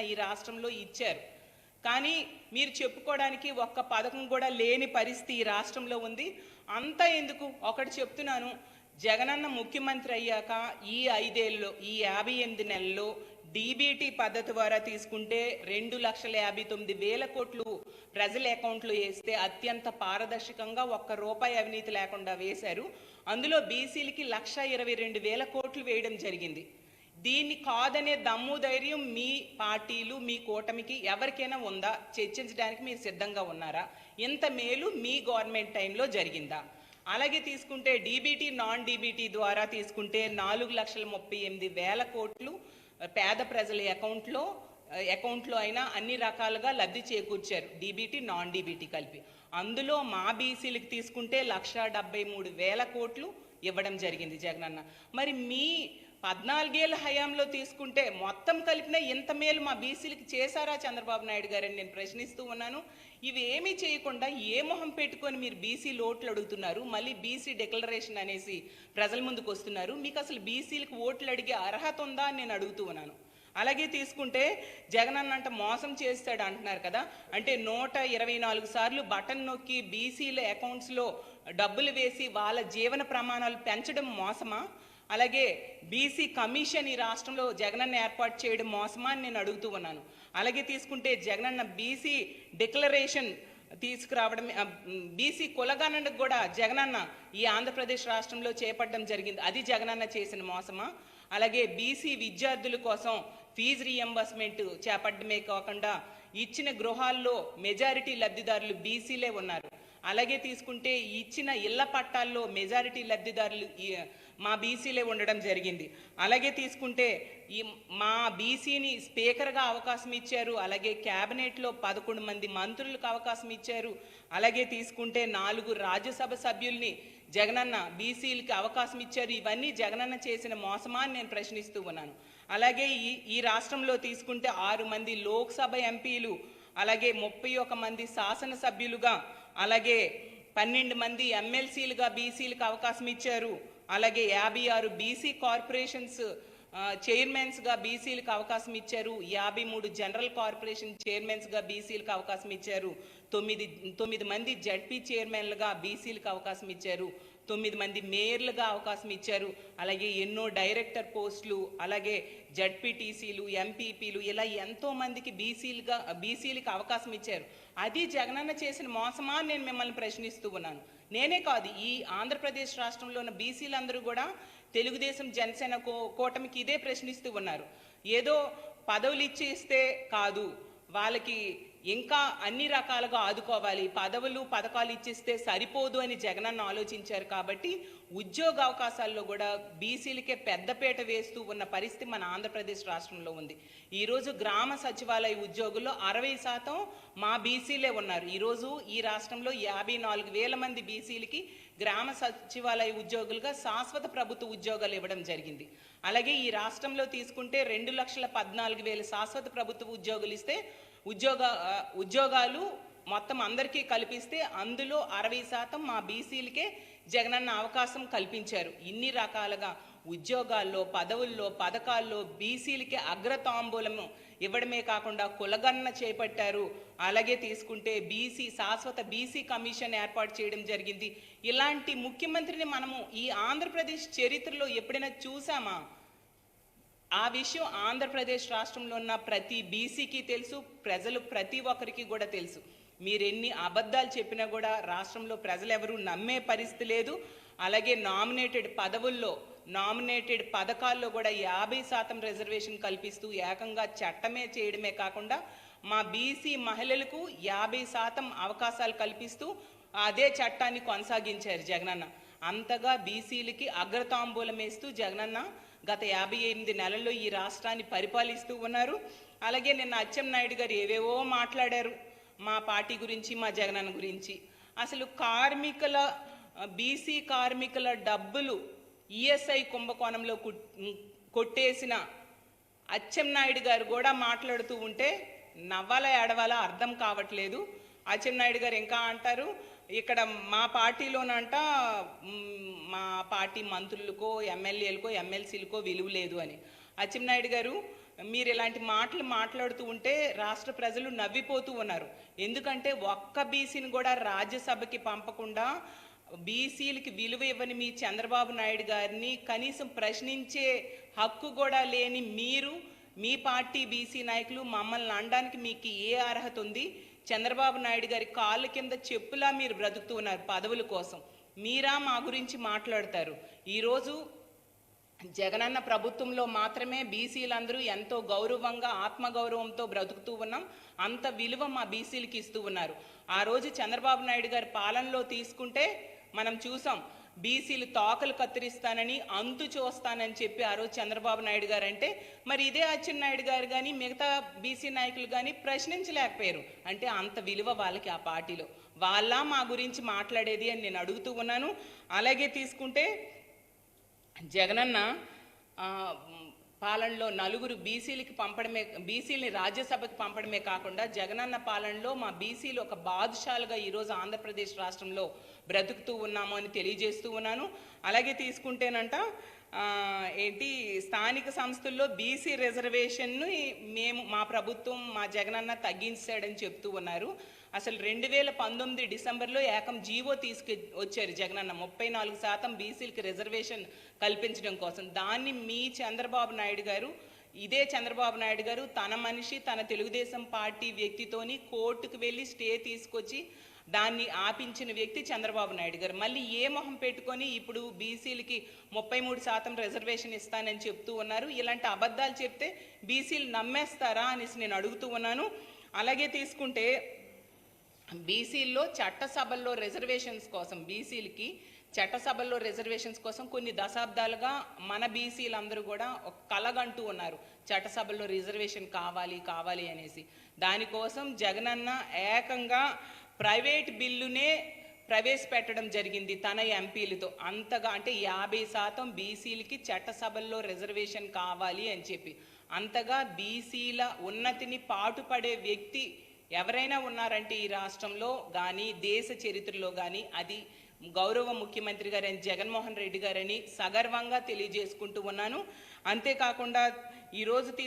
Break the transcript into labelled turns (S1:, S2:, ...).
S1: ఈ రాష్ట్రంలో ఇచ్చారు. కానీ మీరు చెప్పుకోవడానికి ఒక్క పథకం కూడా లేని పరిస్థితి ఈ రాష్ట్రంలో ఉంది. అంతా ఎందుకు? ఒకటి చెప్తున్నాను. జగనన్న ముఖ్యమంత్రి అయ్యాక ఈ ఐదేళ్ళలో ఈ యాభై ఎనిమిది నెలల్లో డీబీటీ పద్ధతి ద్వారా తీసుకుంటే రెండు లక్షల యాభై తొమ్మిది వేల కోట్లు ప్రజల అకౌంట్లో వేస్తే అత్యంత పారదర్శకంగా ఒక్క రూపాయి అవినీతి లేకుండా వేశారు. అందులో బీసీలకి లక్ష ఇరవై రెండు వేల కోట్లు వేయడం జరిగింది. దీన్ని కాదనే దమ్ము ధైర్యం మీ పార్టీలు మీ కూటమికి ఎవరికైనా ఉందా? చర్చించడానికి మీరు సిద్ధంగా ఉన్నారా? ఇంత మేలు మీ గవర్నమెంట్ టైంలో జరిగిందా? అలాగే తీసుకుంటే డీబీటీ నాన్ డీబీటీ ద్వారా తీసుకుంటే నాలుగు లక్షల ముప్పై ఎనిమిది వేల కోట్లు పేద ప్రజల అకౌంట్లో అకౌంట్లో అయినా అన్ని రకాలుగా లబ్ధి చేకూర్చారు డీబీటీ నాన్ డీబీటీ కలిపి. అందులో మా బీసీలకు తీసుకుంటే లక్ష డెబ్బై మూడు వేల కోట్లు ఇవ్వడం జరిగింది జగనన్న. మరి మీ పద్నాలుగేళ్ళ హయాంలో తీసుకుంటే మొత్తం కలిపిన ఇంత మేలు మా బీసీలకి చేశారా చంద్రబాబు నాయుడు గారని నేను ప్రశ్నిస్తూ ఉన్నాను. ఇవి ఏమీ చేయకుండా ఏ మొహం పెట్టుకొని మీరు బీసీ లోట్లు అడుగుతున్నారు మళ్ళీ బీసీ డిక్లరేషన్ అనేసి ప్రజల ముందుకు వస్తున్నారు. మీకు అసలు బీసీలకు ఓట్లు అడిగే అర్హత ఉందా అని నేను అడుగుతూ ఉన్నాను. అలాగే తీసుకుంటే జగన్ అన్న అంట మోసం చేస్తాడు అంటున్నారు కదా. అంటే నూట ఇరవై నాలుగు సార్లు బటన్ నొక్కి బీసీల అకౌంట్స్లో డబ్బులు వేసి వాళ్ళ జీవన ప్రమాణాలు పెంచడం మోసమా? అలాగే బీసీ కమిషన్ ఈ రాష్ట్రంలో జగనన్న ఏర్పాటు చేయడం మోసమా అని నేను అడుగుతూ ఉన్నాను. అలాగే తీసుకుంటే జగనన్న బీసీ డిక్లరేషన్ తీసుకురావడం బీసీ కులగణనకు కూడా జగనన్న ఈ ఆంధ్రప్రదేశ్ రాష్ట్రంలో చేపట్టడం జరిగింది. అది జగనన్న చేసిన మోసమా? అలాగే బీసీ విద్యార్థుల కోసం ఫీజు రీఎంబర్స్మెంట్ చేపట్టడమే కాకుండా ఇచ్చిన గృహాల్లో మెజారిటీ లబ్ధిదారులు బీసీలే ఉన్నారు. అలాగే తీసుకుంటే ఇచ్చిన ఇళ్ళ పట్టాల్లో మెజారిటీ లబ్ధిదారులు మా బీసీలే ఉండడం జరిగింది. అలాగే తీసుకుంటే ఈ మా బీసీని స్పీకర్గా అవకాశం ఇచ్చారు. అలాగే క్యాబినెట్లో పదకొండు మంది మంత్రులకు అవకాశం ఇచ్చారు. అలాగే తీసుకుంటే నాలుగు రాజ్యసభ సభ్యుల్ని జగనన్న బీసీలకి అవకాశం ఇచ్చారు. ఇవన్నీ జగనన్న చేసిన మోసమా అని నేను ప్రశ్నిస్తూ ఉన్నాను. అలాగే ఈ ఈ రాష్ట్రంలో తీసుకుంటే ఆరు మంది లోక్సభ ఎంపీలు అలాగే ముప్పై ఒక మంది శాసనసభ్యులుగా అలాగే పన్నెండు మంది ఎమ్మెల్సీలుగా బీసీలకు అవకాశం ఇచ్చారు. అలాగే యాభై ఆరు బీసీ కార్పొరేషన్స్ చైర్మన్స్గా బీసీలకు అవకాశం ఇచ్చారు. యాభై మూడు జనరల్ కార్పొరేషన్ చైర్మన్స్గా బీసీలకు అవకాశం ఇచ్చారు. తొమ్మిది తొమ్మిది మంది జడ్పీ చైర్మన్లుగా బీసీలకు అవకాశం ఇచ్చారు. తొమ్మిది మంది మేయర్లుగా అవకాశం ఇచ్చారు. అలాగే ఎన్నో డైరెక్టర్ పోస్టులు అలాగే జడ్పీటీసీలు ఎంపీపీలు ఇలా ఎంతో మందికి బీసీలుగా బీసీలకు అవకాశం ఇచ్చారు. అది జగనన్న చేసిన మోసమా నేను మిమ్మల్ని ప్రశ్నిస్తూ ఉన్నాను. నేనే కాదు ఈ ఆంధ్రప్రదేశ్ రాష్ట్రంలో ఉన్న బీసీలందరూ కూడా తెలుగుదేశం జనసేన కూ- కూటమికి ఇదే ప్రశ్నిస్తూ ఉన్నారు. ఏదో పదవులు ఇచ్చేస్తే కాదు వాళ్ళకి ఇంకా అన్ని రకాలుగా ఆదుకోవాలి. పదవులు పథకాలు ఇచ్చేస్తే సరిపోదు అని జగనన్న ఆలోచించారు కాబట్టి ఉద్యోగ అవకాశాల్లో కూడా బీసీలకే పెద్దపీట వేస్తూ ఉన్న పరిస్థితి మన ఆంధ్రప్రదేశ్ రాష్ట్రంలో ఉంది. ఈరోజు గ్రామ సచివాలయ ఉద్యోగుల్లో అరవై శాతం మా బీసీలే ఉన్నారు. ఈరోజు ఈ రాష్ట్రంలో యాభై నాలుగు వేల మంది బీసీలకి గ్రామ సచివాలయ ఉద్యోగులుగా శాశ్వత ప్రభుత్వ ఉద్యోగాలు ఇవ్వడం జరిగింది. అలాగే ఈ రాష్ట్రంలో తీసుకుంటే రెండు లక్షల పద్నాలుగు వేల శాశ్వత ప్రభుత్వ ఉద్యోగులు ఇస్తే ఉద్యోగ ఉద్యోగాలు మొత్తం అందరికీ కల్పిస్తే అందులో అరవై శాతం మా బీసీలకే జగనన్న అవకాశం కల్పించారు. ఇన్ని రకాలుగా ఉద్యోగాల్లో పదవుల్లో పథకాల్లో బీసీలకి అగ్రతాంబూలము ఇవ్వడమే కాకుండా కులగణన చేపట్టారు. అలాగే తీసుకుంటే బీసీ శాశ్వత బీసీ కమిషన్ ఏర్పాటు చేయడం జరిగింది. ఇలాంటి ముఖ్యమంత్రిని మనము ఈ ఆంధ్రప్రదేశ్ చరిత్రలో ఎప్పుడైనా చూసామా? ఆ విషయం ఆంధ్రప్రదేశ్ రాష్ట్రంలో ఉన్న ప్రతి బీసీకి తెలుసు ప్రజలు ప్రతి ఒక్కరికి కూడా తెలుసు. మీరు ఎన్ని అబద్ధాలు చెప్పినా కూడా రాష్ట్రంలో ప్రజలు ఎవరు నమ్మే పరిస్థితి లేదు. అలాగే నామినేటెడ్ పదవుల్లో నామినేటెడ్ పథకాల్లో కూడా యాభై శాతం రిజర్వేషన్ కల్పిస్తూ ఏకంగా చట్టమే చేయడమే కాకుండా మా బీసీ మహిళలకు యాభై శాతం అవకాశాలు కల్పిస్తూ అదే చట్టాన్ని కొనసాగించారు జగనన్న. అంతగా బీసీలకి అగ్రతాంబూలం వేస్తూ జగనన్న గత యాభై ఎనిమిది నెలల్లో ఈ రాష్ట్రాన్ని పరిపాలిస్తూ ఉన్నారు. అలాగే నిన్న అచ్చెన్నాయుడు గారు ఏవేవో మాట్లాడారు మా పార్టీ గురించి మా జగనన్న గురించి. అసలు కార్మికుల బీసీ కార్మికుల డబ్బులు ఈఎస్ఐ కుంభకోణంలో కుట్- కొట్టేసిన అచ్చెన్నాయుడు గారు కూడా మాట్లాడుతూ ఉంటే నవ్వాలా ఏడవాలా అర్థం కావట్లేదు. అచ్చెన్నాయుడు గారు ఇంకా అంటారు ఇక్కడ మా పార్టీలోనంట మా పార్టీ మంత్రులకో ఎమ్మెల్యేలకో ఎమ్మెల్సీలకో విలువ లేదు అని. అచ్చెన్నాయుడు గారు మీరు ఇలాంటి మాటలు మాట్లాడుతూ ఉంటే రాష్ట్ర ప్రజలు నవ్విపోతూ ఉన్నారు. ఎందుకంటే ఒక్క బీసీని కూడా రాజ్యసభకి పంపకుండా బీసీలకి విలువ ఇవ్వని మీ చంద్రబాబు నాయుడు గారిని కనీసం ప్రశ్నించే హక్కు కూడా లేని మీరు మీ పార్టీ బీసీ నాయకులు మమ్మల్ని అనడానికి మీకు ఏ అర్హత ఉంది? చంద్రబాబు నాయుడు గారి కాళ్ళ కింద చెప్పులా మీరు బ్రతుకుతూ ఉన్నారు పదవుల కోసం. మీరా మా గురించి మాట్లాడతారు. ఈరోజు జగనన్న ప్రభుత్వంలో మాత్రమే బీసీలందరూ ఎంతో గౌరవంగా ఆత్మగౌరవంతో బ్రతుకుతూ ఉన్నాం. అంత విలువ మా బీసీలకి ఇస్తూ ఉన్నారు. ఆ రోజు చంద్రబాబు నాయుడు గారి పాలనలో తీసుకుంటే మనం చూసాం బీసీలు తోకలు కత్తిరిస్తానని అంతు చూస్తానని చెప్పి ఆ రోజు చంద్రబాబు నాయుడు గారు అంటే మరి ఇదే అచ్చెన్నాయుడు గారు కానీ మిగతా బీసీ నాయకులు కానీ ప్రశ్నించలేకపోయారు. అంటే అంత విలువ వాళ్ళకి ఆ పార్టీలో. వాళ్ళ మా గురించి మాట్లాడేది అని నేను అడుగుతూ ఉన్నాను. అలాగే తీసుకుంటే జగనన్న పాలనలో నలుగురు బీసీలకి పంపడమే బీసీలని రాజ్యసభకి పంపడమే కాకుండా జగనన్న పాలనలో మా బీసీలు ఒక బాదుషాలుగా ఈరోజు ఆంధ్రప్రదేశ్ రాష్ట్రంలో బ్రతుకుతూ ఉన్నాము అని తెలియజేస్తూ ఉన్నాను. అలాగే తీసుకుంటేనంట ఏంటి స్థానిక సంస్థల్లో బీసీ రిజర్వేషన్ను మేము మా ప్రభుత్వం మా జగనన్న తగ్గించాడని చెప్తూ ఉన్నారు. అసలు రెండు వేల పంతొమ్మిది డిసెంబర్లో ఏకం జీవో తీసుకు వచ్చారు జగనన్న. ముప్పై నాలుగు శాతం బీసీలకి రిజర్వేషన్ కల్పించడం కోసం. దాన్ని మీ చంద్రబాబు నాయుడు గారు ఇదే చంద్రబాబు నాయుడు గారు తన మనిషి తన తెలుగుదేశం పార్టీ వ్యక్తితోని కోర్టుకు వెళ్ళి స్టే తీసుకొచ్చి దాన్ని ఆపించిన వ్యక్తి చంద్రబాబు నాయుడు గారు. మళ్ళీ ఏ మొహం పెట్టుకొని ఇప్పుడు బీసీలకి ముప్పై మూడు శాతం రిజర్వేషన్ ఇస్తానని చెప్తూ ఉన్నారు. ఇలాంటి అబద్ధాలు చెప్తే బీసీలు నమ్మేస్తారా అనేసి నేను అడుగుతూ ఉన్నాను. అలాగే తీసుకుంటే బీసీల్లో చట్టసభల్లో రిజర్వేషన్స్ కోసం బీసీలకి చట్టసభల్లో రిజర్వేషన్స్ కోసం కొన్ని దశాబ్దాలుగా మన బీసీలందరూ కూడా ఒక కలగంటూ ఉన్నారు. చట్టసభల్లో రిజర్వేషన్ కావాలి కావాలి అనేసి. దానికోసం జగనన్న ఏకంగా ప్రైవేట్ బిల్లునే ప్రవేశపెట్టడం జరిగింది తన ఎంపీలతో. అంతగా అంటే యాభై శాతం బీసీలకి చట్టసభల్లో రిజర్వేషన్ కావాలి అని చెప్పి. అంతగా బీసీల ఉన్నతిని పాటుపడే వ్యక్తి ఎవరైనా ఉన్నారంటే ఈ రాష్ట్రంలో కానీ దేశ చరిత్రలో కానీ అది గౌరవ ముఖ్యమంత్రి గారని జగన్మోహన్ రెడ్డి గారని సగర్వంగా తెలియజేసుకుంటూ ఉన్నాను. అంతేకాకుండా ఈరోజు తీ